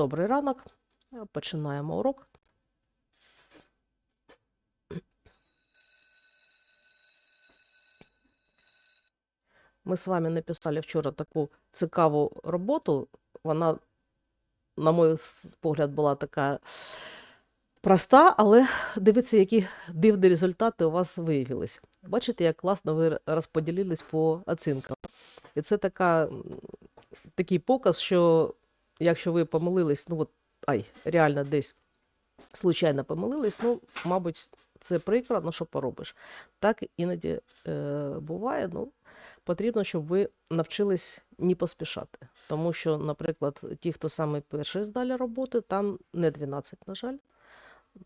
Добрий ранок. Починаємо урок. Ми з вами написали вчора таку цікаву роботу. Вона, на мій погляд, була така проста, але дивіться, які дивні результати у вас виявились. Бачите, як класно ви розподілились по оцінкам. І це така, такий показ, що якщо ви помилились, ну от, ай, реально десь случайно помилились, ну, мабуть, це прикро, ну що поробиш. Так іноді е, буває, ну, потрібно, щоб ви навчились не поспішати. Тому що, наприклад, ті, хто саме перший здалі роботи, там не 12, на жаль.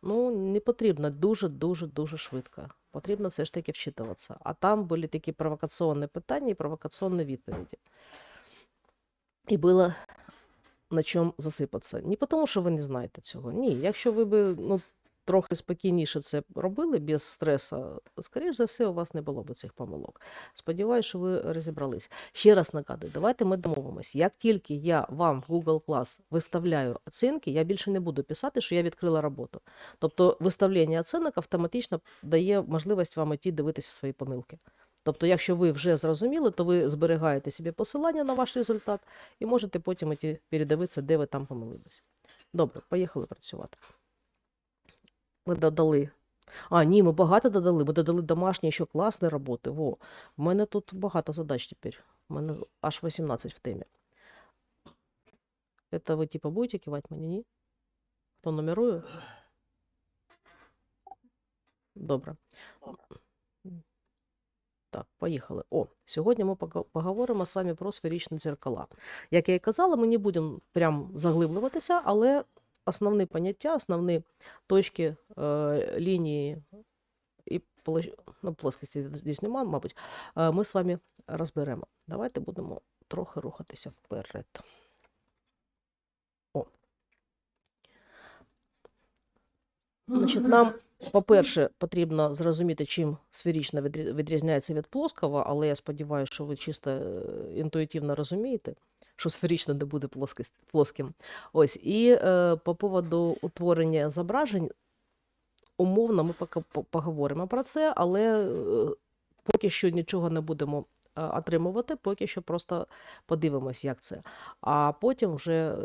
Ну, не потрібно дуже-дуже дуже швидко. Потрібно все ж таки вчитуватися. А там були такі провокаційні питання і провокаційні відповіді. І було на чому засипатися. Не тому, що ви не знаєте цього. Ні. Якщо ви би ну, трохи спокійніше це робили без стресу, скоріш за все, у вас не було б цих помилок. Сподіваюсь, що ви розібрались. Ще раз нагадую, давайте ми домовимось. Як тільки я вам в Google Class виставляю оцінки, я більше не буду писати, що я відкрила роботу. Тобто виставлення оцінок автоматично дає можливість вам іти дивитися свої помилки. Тобто, якщо ви вже зрозуміли, то ви зберігаєте собі посилання на ваш результат і можете потім передивитися, де ви там помилились. Добре, поїхали працювати. Ми додали. А, ні, ми багато додали. Ми додали домашні ще класні роботи. Во. В мене тут багато задач тепер. У мене аж 18 в темі. Это ви, типа, будете кивати мені, ні? Хто нумерує? Добре. Так, поїхали. О, сьогодні ми поговоримо з вами про сферичні дзеркала. Як я і казала, ми не будемо прям заглиблюватися, але основні поняття, основні точки е, лінії і ну, плоскості здесь немає, мабуть, е, ми з вами розберемо. Давайте будемо трохи рухатися вперед. О. Значить, нам, по-перше, потрібно зрозуміти, чим сферична відрі- відрізняється від плоского, але я сподіваюся, що ви чисто е, інтуїтивно розумієте, що сферично не буде плоским. Ось. І е, по поводу утворення зображень, умовно, ми поговоримо про це, але е, поки що нічого не будемо е, отримувати, поки що просто подивимось, як це. А потім вже.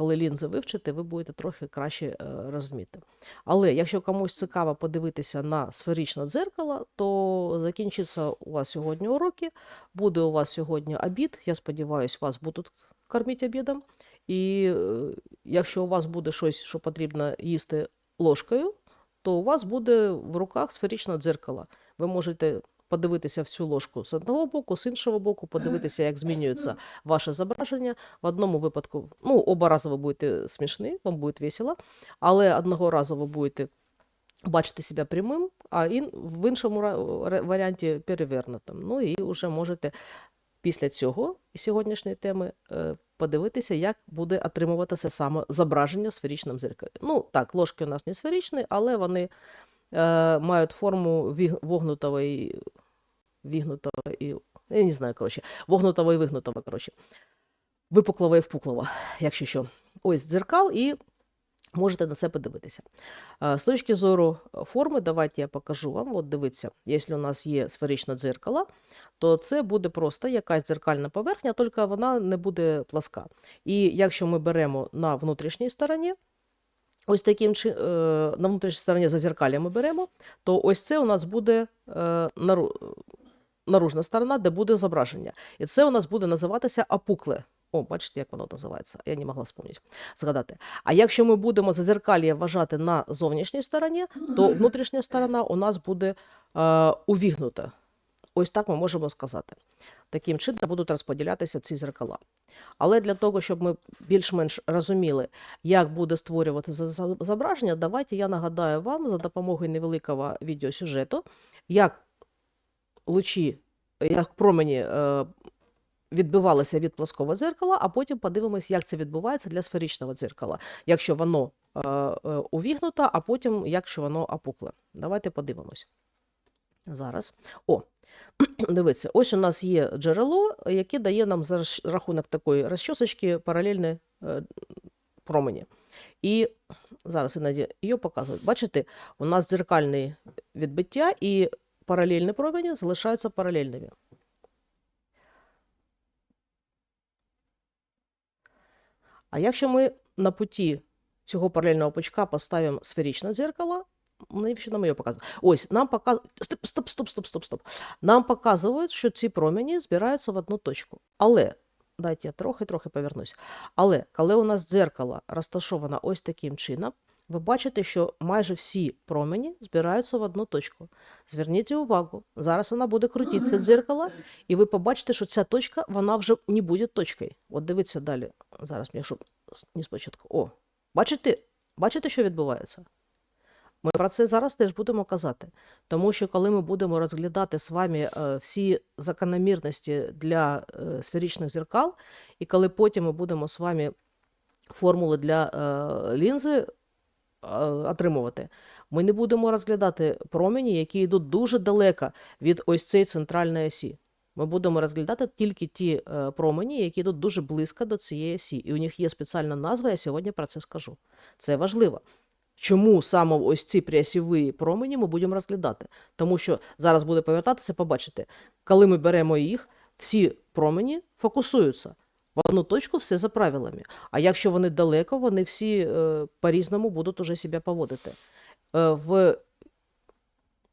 Коли лінзи вивчите, ви будете трохи краще е, розуміти. Але якщо комусь цікаво подивитися на сферичне дзеркало, то закінчиться у вас сьогодні уроки, буде у вас сьогодні обід. Я сподіваюся, вас будуть кормити обідом. І е, якщо у вас буде щось, що потрібно їсти ложкою, то у вас буде в руках сферичне дзеркало. Ви можете подивитися в цю ложку з одного боку, з іншого боку, подивитися, як змінюється ваше зображення. В одному випадку, ну, оба рази ви будете смішні, вам буде весело, але одного разу ви будете бачити себе прямим, а ін, в іншому варіанті перевернутим. Ну і вже можете після цього і сьогоднішньої теми е, подивитися, як буде отримуватися саме зображення в сферичному зеркалі. Ну так, ложки у нас не сферичні, але вони е, мають форму вогнутого і вігнутого і. Я не знаю, коротше, вогнутого і вигнутого, коротше. Випуклого і впуклого, якщо що. Ось дзеркал, і можете на це подивитися. Е, З точки зору форми, давайте я покажу вам. От дивіться, якщо у нас є сферичне дзеркало, то це буде просто якась дзеркальна поверхня, тільки вона не буде пласка. І якщо ми беремо на внутрішній стороні, ось таким чи, е, на внутрішній стороні зазеркалля ми беремо, то ось це у нас буде е, наружна сторона, де буде зображення. І це у нас буде називатися опукле. О, бачите, як воно називається. Я не могла спомнити, згадати. А якщо ми будемо зазеркалье вважати на зовнішній стороні, то внутрішня сторона у нас буде е, увігнута. Ось так ми можемо сказати. Таким чином будуть розподілятися ці зеркала. Але для того, щоб ми більш-менш розуміли, як буде створювати зображення, давайте я нагадаю вам за допомогою невеликого відеосюжету, як лучі, як промені е, відбивалися від плоского дзеркала, а потім подивимось, як це відбувається для сферичного дзеркала, якщо воно е, е, увігнуто, а потім якщо воно опукле. Давайте подивимось. Зараз. О, дивіться, ось у нас є джерело, яке дає нам за рахунок такої розчосочки паралельне промені. І зараз іноді її показують. Бачите, у нас дзеркальне відбиття і паралельні промені залишаються паралельними. А якщо ми на путі цього паралельного пучка поставимо сферичне дзеркало, навіщо нам його показують? Ось, нам показують. Стоп, стоп, стоп, стоп, стоп. Нам показують, що ці промені збираються в одну точку. Але, дайте я трохи-трохи повернусь. Але коли у нас дзеркало розташовано ось таким чином, ви бачите, що майже всі промені збираються в одну точку. Зверніть увагу, зараз вона буде крутитися дзеркало, і ви побачите, що ця точка вона вже не буде точкою. От дивіться далі. Зараз мені щоб не спочатку. О, бачите, бачите, що відбувається? Ми про це зараз теж будемо казати. Тому що коли ми будемо розглядати з вами е, всі закономірності для е, сферичних зеркал, і коли потім ми будемо з вами формули для е, лінзи отримувати, ми не будемо розглядати промені, які йдуть дуже далеко від ось цієї центральної осі. Ми будемо розглядати тільки ті промені, які йдуть дуже близько до цієї осі. І у них є спеціальна назва, я сьогодні про це скажу. Це важливо. Чому саме ось ці пріосіві промені ми будемо розглядати? Тому що зараз буде повертатися, побачите, коли ми беремо їх, всі промені фокусуються. В одну точку все за правилами. А якщо вони далеко, вони всі е, по-різному будуть уже себе поводити. Е, в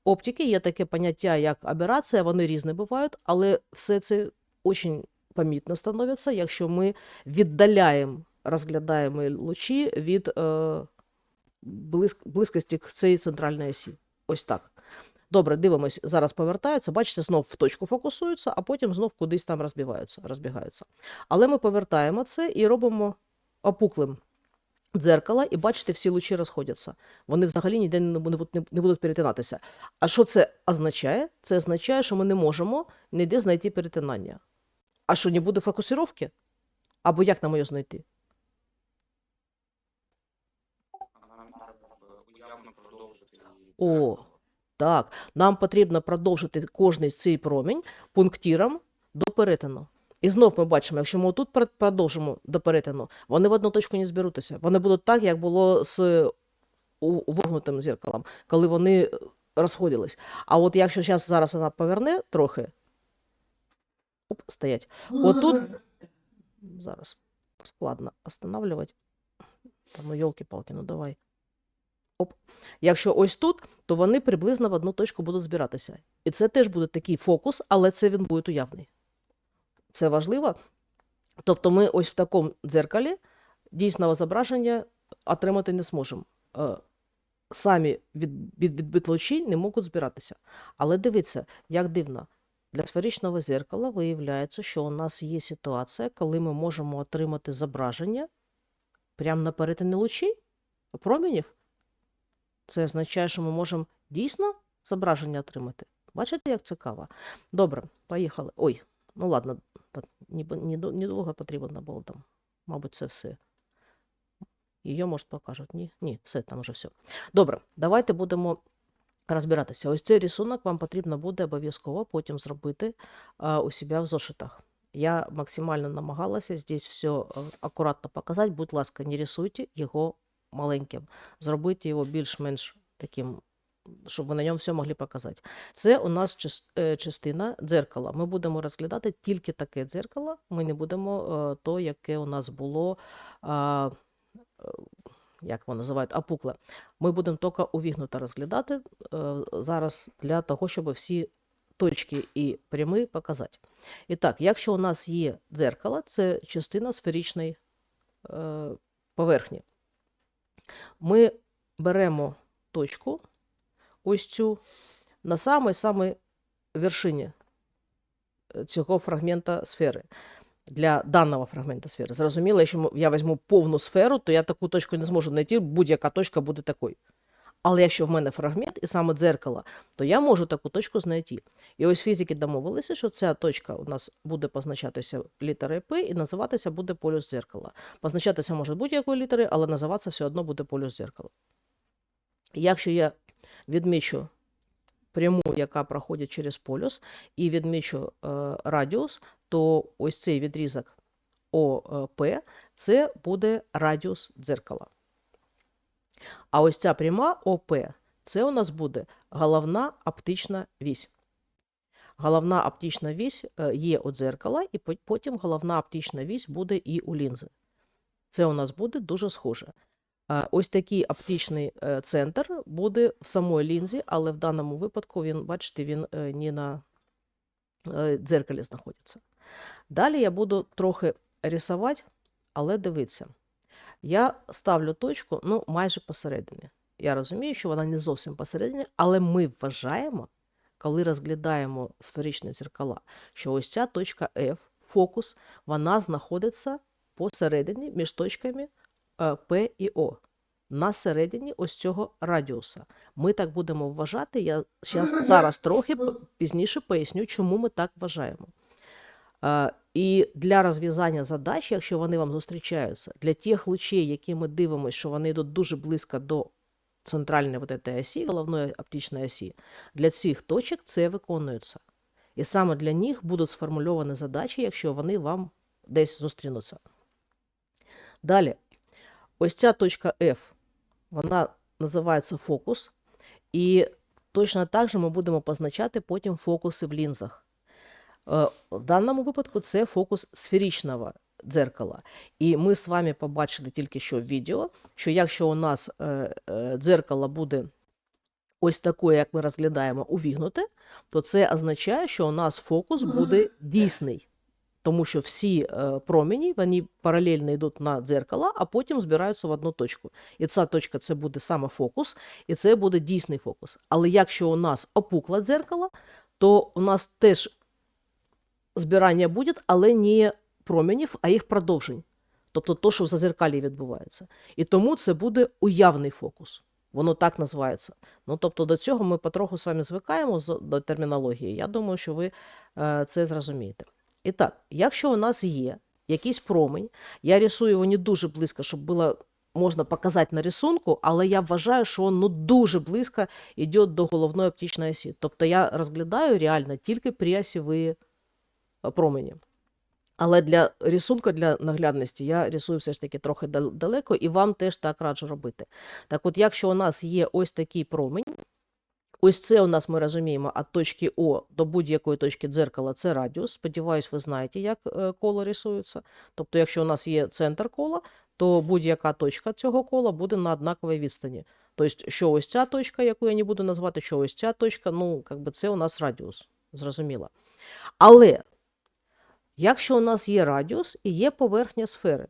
оптики є таке поняття, як аберація, вони різні бувають, але все це дуже помітно становиться, якщо ми віддаляємо розглядаємо лучі від е, близькості к цієї центральної осі. Ось так. Добре, дивимось, зараз повертаються. Бачите, знов в точку фокусуються, а потім знов кудись там розбігаються, розбігаються. Але ми повертаємо це і робимо опуклим дзеркало, і бачите, всі лучі розходяться. Вони взагалі ніде не будуть, не будуть перетинатися. А що це означає? Це означає, що ми не можемо ніде знайти перетинання. А що, не буде фокусировки? Або як нам її знайти? Нам треба уявно продовжити її. О, так. Нам потрібно продовжити кожний цей промінь пунктиром до перетину. І знов ми бачимо, якщо ми тут продовжимо до перетину, вони в одну точку не зберуться. Вони будуть так, як було з увогнутим зеркалом, коли вони розходились. А от якщо зараз, зараз вона поверне трохи, оп, стоять. От тут зараз складно останавливати. Та ну, йолки-палки, ну давай. Оп. Якщо ось тут, то вони приблизно в одну точку будуть збиратися. І це теж буде такий фокус, але це він буде уявний. Це важливо. Тобто ми ось в такому дзеркалі дійсного зображення отримати не зможемо. Е, Самі від, від, відбит лучі не можуть збиратися. Але дивіться, як дивно. Для сферичного зеркала виявляється, що у нас є ситуація, коли ми можемо отримати зображення прямо на перетині лучей, промінів. Це означає, що ми можемо дійсно зображення отримати. Бачите, як цікаво? Добре, поїхали. Ой, ну ладно, недовго потрібно було там. Мабуть, це все. Її, може, покажуть. Ні, ні, все, там вже все. Добре, давайте будемо розбиратися. Ось цей рисунок вам потрібно буде обов'язково потім зробити у себе в зошитах. Я максимально намагалася здесь все акуратно показати. Будь ласка, не рисуйте його маленьким. Зробити його більш-менш таким, щоб ви на ньому все могли показати. Це у нас е, частина дзеркала. Ми будемо розглядати тільки таке дзеркало. Ми не будемо е, то, яке у нас було. Як воно називають, опукле. Ми будемо тільки увігнуто розглядати е, зараз для того, щоб всі точки і прямі показати. І так, якщо у нас є дзеркало, це частина сферичної поверхні. Ми беремо точку, ось цю, на самій-самій вершині е, цього фрагмента сфери. Для даного фрагмента сфери. Зрозуміло, якщо я візьму повну сферу, то я таку точку не зможу знайти, будь-яка точка буде такою. Але якщо в мене фрагмент і саме дзеркало, то я можу таку точку знайти. І ось фізики домовилися, що ця точка у нас буде позначатися літерою П і називатися буде полюс дзеркала. Позначатися може будь-якої літери, але називатися все одно буде полюс дзеркала. Якщо я відмічу пряму, яка проходить через полюс, і відмічу е, радіус, то ось цей відрізок ОП це буде радіус дзеркала. А ось ця пряма ОП це у нас буде головна оптична вісь. Головна оптична вісь е, є у дзеркала, і потім головна оптична вісь буде і у лінзи. Це у нас буде дуже схоже. Е, Ось такий оптичний е, центр буде в самій лінзі, але в даному випадку він, бачите, він не на дзеркалі знаходиться. Далі я буду трохи рисувати, але дивіться. Я ставлю точку ну, майже посередині. Я розумію, що вона не зовсім посередині, але ми вважаємо, коли розглядаємо сферичні дзеркала, що ось ця точка F, фокус, вона знаходиться посередині між точками е, P і O. На середині ось цього радіуса. Ми так будемо вважати. Я зараз трохи пізніше поясню, чому ми так вважаємо. Е, І для розв'язання задач, якщо вони вам зустрічаються, для тих лучей, які ми дивимося, що вони йдуть дуже близько до центральної вот этой осі, головної оптичної осі, для цих точок це виконується. І саме для них будуть сформульовані задачі, якщо вони вам десь зустрінуться. Далі, ось ця точка F, вона називається фокус, і точно так же ми будемо позначати потім фокуси в лінзах. Е, В даному випадку це фокус сферичного дзеркала. І ми з вами побачили тільки що в відео, що якщо у нас е, е, дзеркало буде ось таке, як ми розглядаємо, увігнуте, то це означає, що у нас фокус буде дійсний. Тому що всі промені вони паралельно йдуть на дзеркало, а потім збираються в одну точку. І ця точка це буде саме фокус, і це буде дійсний фокус. Але якщо у нас опукле дзеркало, то у нас теж збирання буде, але не променів, а їх продовжень. Тобто то, що в зазеркалі відбувається. І тому це буде уявний фокус. Воно так називається. Ну, тобто до цього ми потроху з вами звикаємо до термінології. Я думаю, що ви е, це зрозумієте. І так, якщо у нас є якийсь промень, я рисую його не дуже близько, щоб було можна показати на рисунку, але я вважаю, що ну, дуже близько йде до головної оптичної осі. Тобто я розглядаю реально тільки пріосіві промені. Але для рисунку, для наглядності, я рисую все ж таки трохи далеко, і вам теж так раджу робити. Так от, якщо у нас є ось такий промень, ось це у нас ми розуміємо від точки О до будь-якої точки дзеркала це радіус. Сподіваюсь, ви знаєте, як е, коло рисується. Тобто, якщо у нас є центр кола, то будь-яка точка цього кола буде на однаковій відстані. Тобто, що ось ця точка, яку я не буду назвати, що ось ця точка, ну, якби це у нас радіус. Зрозуміло. Але якщо у нас є радіус і є поверхня сфери,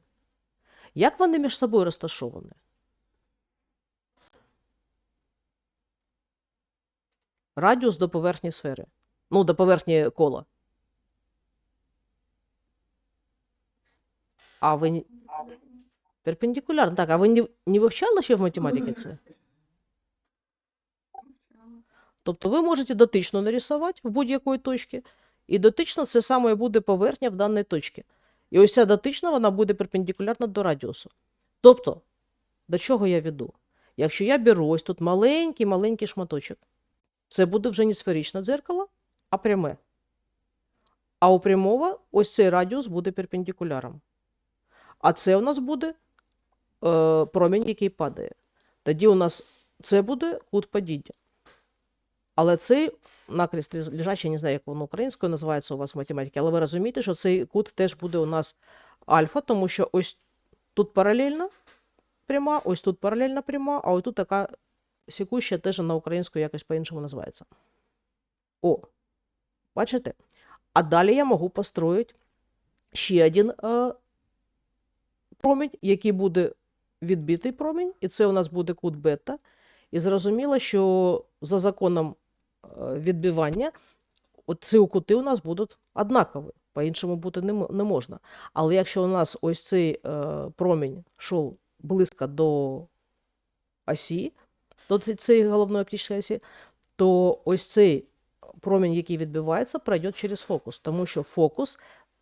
як вони між собою розташовані? Радіус до поверхні сфери. Ну, до поверхні кола. А ви перпендикулярно. Так, а ви не, не вивчали ще в математиці це? Тобто ви можете дотично нарисувати в будь-якої точці, і дотично це саме буде поверхня в даній точці. І ось ця дотична вона буде перпендикулярна до радіусу. Тобто, до чого я веду? Якщо я беру ось тут маленький-маленький шматочок, це буде вже не сферичне дзеркало, а пряме. А у прямого ось цей радіус буде перпендикуляром. А це у нас буде е, промінь, який падає. Тоді у нас це буде кут падіння. Але цей накрест лежачий, я не знаю, як воно українською називається у вас в математиці, але ви розумієте, що цей кут теж буде у нас альфа, тому що ось тут паралельно пряма, ось тут паралельна пряма, а ось тут така секуща теж на українську якось по-іншому називається. О, бачите? А далі я можу построїти ще один е, промінь, який буде відбитий промінь, і це у нас буде кут бета. І зрозуміло, що за законом відбивання от ці кути у нас будуть однакові, по-іншому бути не, можна. Але якщо у нас ось цей е, промінь йшов близько до осі, до цієї головної оптичної осі, то ось цей промінь, який відбивається, пройде через фокус, тому що фокус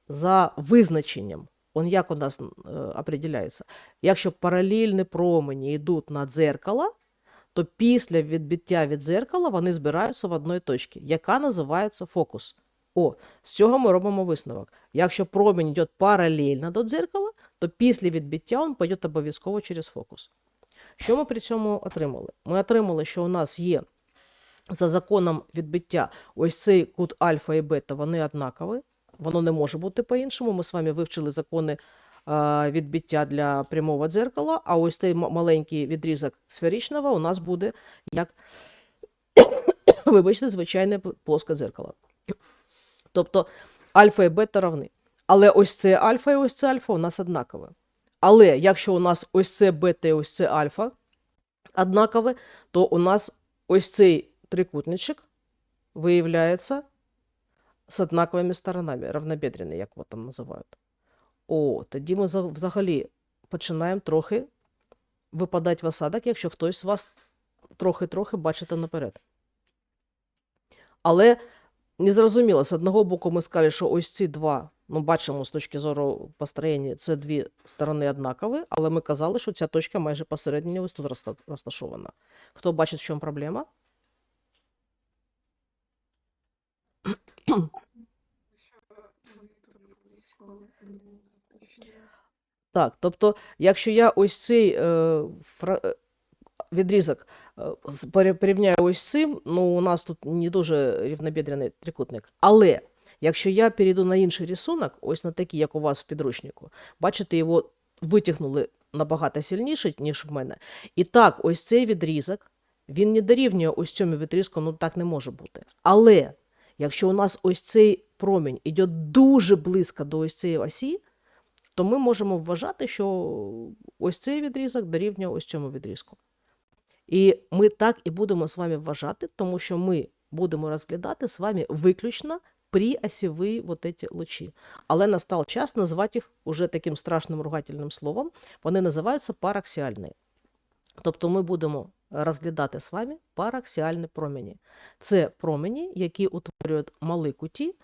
за визначенням, он як у нас е, определяється, якщо паралельні промені йдуть на дзеркало, то після відбиття від дзеркала вони збираються в одній точці, яка називається фокус. О, з цього ми робимо висновок. Якщо промінь йде паралельно до дзеркала, то після відбиття він піде обов'язково через фокус. Що ми при цьому отримали? Ми отримали, що у нас є за законом відбиття ось цей кут альфа і бета, вони однакові. Воно не може бути по-іншому. Ми з вами вивчили закони відбиття для прямого дзеркала, а ось цей маленький відрізок сферичного у нас буде як, вибачте, звичайне пл- плоске дзеркало. Тобто альфа і бета равни. Але ось це альфа і ось це альфа у нас однакове. Але якщо у нас ось це бета і ось це альфа однакове, то у нас ось цей трикутничок виявляється з однаковими сторонами, равнобедрений, як його там називають. О, тоді ми взагалі починаємо трохи випадати в осадок, якщо хтось з вас трохи-трохи бачите наперед. Але незрозуміло, з одного боку ми сказали, що ось ці два, ну бачимо з точки зору построєння, це дві сторони однакові, але ми казали, що ця точка майже посередині ось тут розташована. Хто бачить, в чому проблема? Так, тобто, якщо я ось цей е, фра... е, відрізок е, порівняю ось цим, ну у нас тут не дуже рівнобідрений трикутник. Але якщо я перейду на інший рисунок, ось на такий, як у вас в підручнику, бачите, його витягнули набагато сильніше, ніж в мене. І так, ось цей відрізок, він не дорівнює ось цьому відрізку, ну так не може бути. Але якщо у нас ось цей промінь іде дуже близько до ось цієї осі, то ми можемо вважати, що ось цей відрізок дорівнює ось цьому відрізку. І ми так і будемо з вами вважати, тому що ми будемо розглядати з вами виключно приосьові вот эти лучі. Але настав час назвати їх уже таким страшним ругательним словом. Вони називаються параксіальні. Тобто ми будемо розглядати з вами параксіальні промені. Це промені, які утворюють малі куті,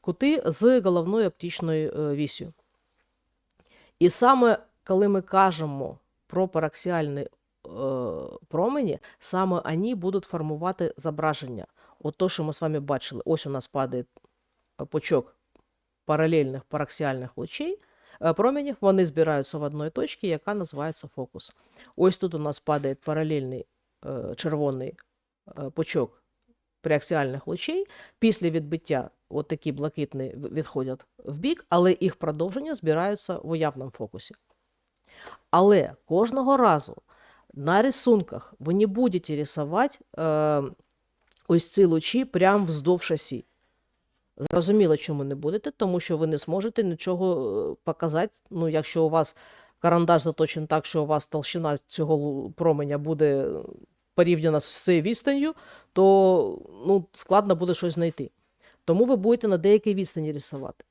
кути з головною оптичною е, вісю. І саме коли ми кажемо про параксіальні е, промені, саме вони будуть формувати зображення. От то, що ми з вами бачили, ось у нас падає пучок паралельних параксіальних лучей, е, променів, вони збираються в одній точці, яка називається фокус. Ось тут у нас падає паралельний червоний пучок приаксіальних лучей. Після відбиття от такі блакитні відходять в бік, але їх продовження збираються в уявному фокусі. Але кожного разу на рисунках ви не будете рисувати е, ось ці лучі прямо вздовж осі. Зрозуміло, чому не будете, тому що ви не зможете нічого е, показати. Ну, якщо у вас карандаш заточений так, що у вас толщина цього променя буде е, порівняна з цією відстанню, то ну, складно буде щось знайти. Тому ви будете на деякій відстані рисувати.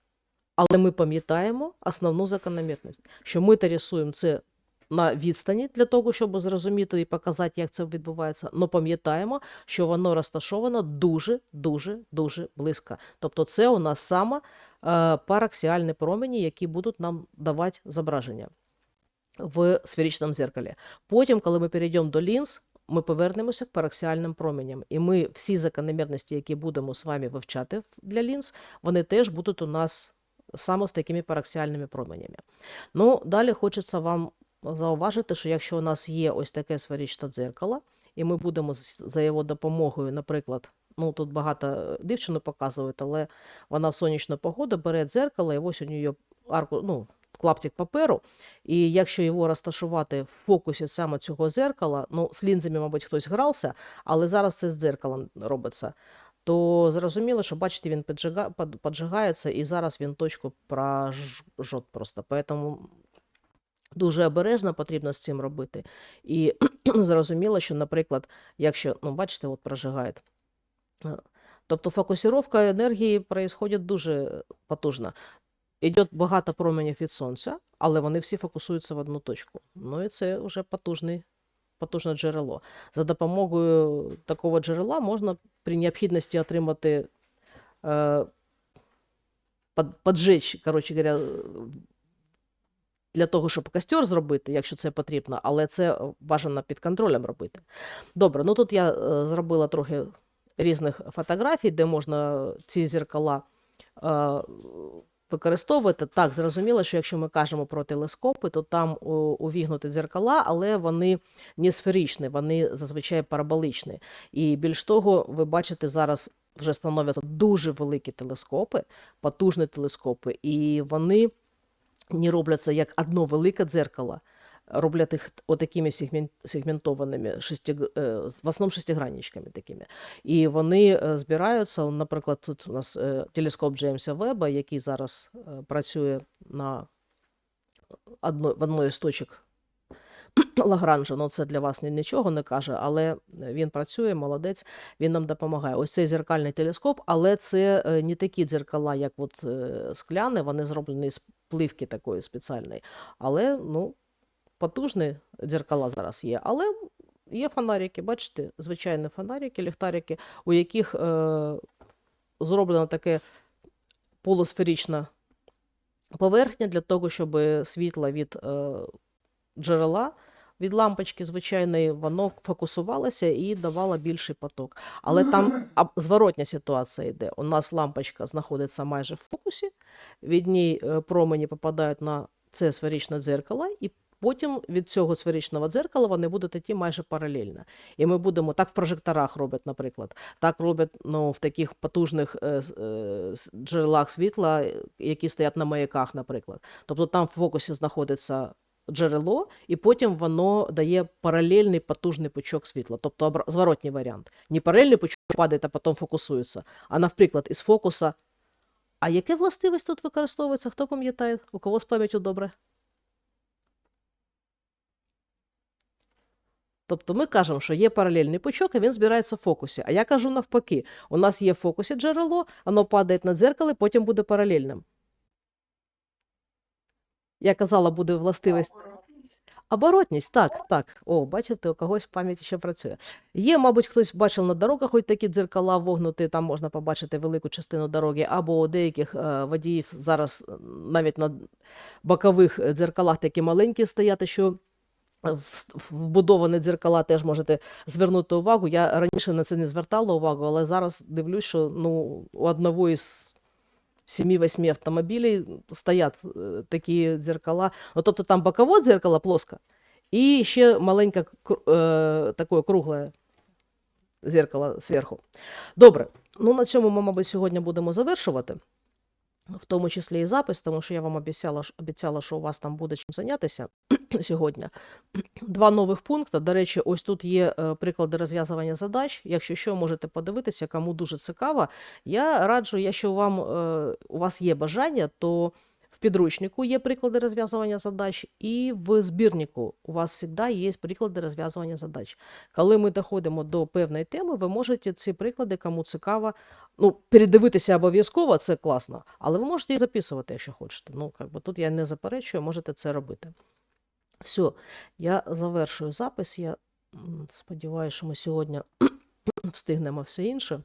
Але ми пам'ятаємо основну закономірність, що ми та рисуємо це на відстані для того, щоб зрозуміти і показати, як це відбувається. але пам'ятаємо, що воно розташовано дуже, дуже, дуже близько. Тобто, це у нас саме е, параксіальні промені, які будуть нам давати зображення в сферичному зеркалі. Потім, коли ми перейдемо до лінз, ми повернемося к параксіальним променям. І ми всі закономірності, які будемо з вами вивчати для лінз, вони теж будуть у нас саме з такими параксіальними променями. Ну, далі хочеться вам зауважити, що якщо у нас є ось таке сферичне дзеркало, і ми будемо за його допомогою, наприклад, ну тут багато е, дівчину показують, але вона в сонячну погоду бере дзеркало, і ось у нього арку, ну, клаптик паперу, і якщо його розташувати в фокусі саме цього дзеркала, ну, з лінзами, мабуть, хтось грався, але зараз це з дзеркалом робиться, то зрозуміло, що бачите, він піджига, поджигається, і зараз він точку прожжет просто. Поэтому дуже обережно потрібно з цим робити. І зрозуміло, що, наприклад, якщо, ну, бачите, от прожигає. Тобто фокусировка енергії происходить дуже потужно. Йде багато променів від сонця, але вони всі фокусуються в одну точку. Ну і це вже потужний, потужне джерело. За допомогою такого джерела можна при необхідності отримати е, поджечь, коротше говоря, для того, щоб костер зробити, якщо це потрібно, але це бажано під контролем робити. Добре, ну тут я е, зробила трохи різних фотографій, де можна ці зеркала е, використовувати. Так, зрозуміло, що якщо ми кажемо про телескопи, то там увігнути дзеркала, але вони не сферичні, вони зазвичай параболичні. І більш того, ви бачите, зараз вже становляться дуже великі телескопи, потужні телескопи, і вони не робляться як одно велике дзеркало, роблять їх отакими сегментованими, шести, е, в основному шестигранничками такими. І вони е, збираються, наприклад, тут у нас е, телескоп Джеймса Веба, який зараз працює на одно, в одної з точок Лагранжа, ну це для вас нічого не каже, але він працює, молодець, він нам допомагає. Ось цей зеркальний телескоп, але це не такі дзеркала, як от скляні, вони зроблені з пливки такої спеціальної. Але ну, потужні дзеркала зараз є. Але є фонарики, бачите, звичайні фонарики, ліхтарики, у яких е, зроблено таке полусферична поверхня для того, щоб світло від е, джерела, від лампочки звичайної, воно фокусувалося і давало більший поток. Але там зворотня ситуація йде. У нас лампочка знаходиться майже в фокусі, від ній е, промені попадають на це сферичне дзеркало, і потім від цього сферичного дзеркала вони будуть йти майже паралельно. І ми будемо так в прожекторах роблять, наприклад, так роблять ну, в таких потужних е, е, джерелах світла, які стоять на маяках, наприклад. Тобто там в фокусі знаходиться джерело, і потім воно дає паралельний потужний пучок світла, тобто зворотній варіант. Не паралельний пучок падає, а потім фокусується, а наприклад, із фокуса. А яке властивість тут використовується? Хто пам'ятає? У кого з пам'яттю добре? Тобто ми кажемо, що є паралельний пучок, і він збирається в фокусі. А я кажу навпаки: у нас є в фокусі джерело, воно падає на дзеркало, потім буде паралельним. Я казала, буде властивість. Оборотність, так, так. О, бачите, у когось пам'ять ще працює. Є, мабуть, хтось бачив на дорогах хоч такі дзеркала вогнуті, там можна побачити велику частину дороги, або у деяких е, водіїв зараз е, навіть на бокових е, дзеркалах такі маленькі стоять, що вбудовані дзеркала теж можете звернути увагу. Я раніше на це не звертала увагу, але зараз дивлюсь, що ну, у одного із 7-8 автомобілів стоять е, такі дзеркала. Ну, тобто там бокове дзеркало плоске, і ще маленьке е, таке кругле зеркало зверху. Добре, ну на цьому ми, мабуть, сьогодні будемо завершувати. В тому числі і запис, тому що я вам обіцяла, обіцяла, що у вас там буде чим зайнятися сьогодні. Два нових пункти. До речі, ось тут є е, приклади розв'язування задач. Якщо що, можете подивитися, кому дуже цікаво. Я раджу, якщо вам е, у вас є бажання, то підручнику є приклади розв'язування задач, і в збірнику у вас завжди є приклади розв'язування задач. Коли ми доходимо до певної теми, ви можете ці приклади, кому цікаво, ну, передивитися обов'язково, це класно, але ви можете і записувати, якщо хочете. Ну, как би тут я не заперечую, можете це робити. Все, я завершую запис. Я сподіваюся, що ми сьогодні встигнемо все інше.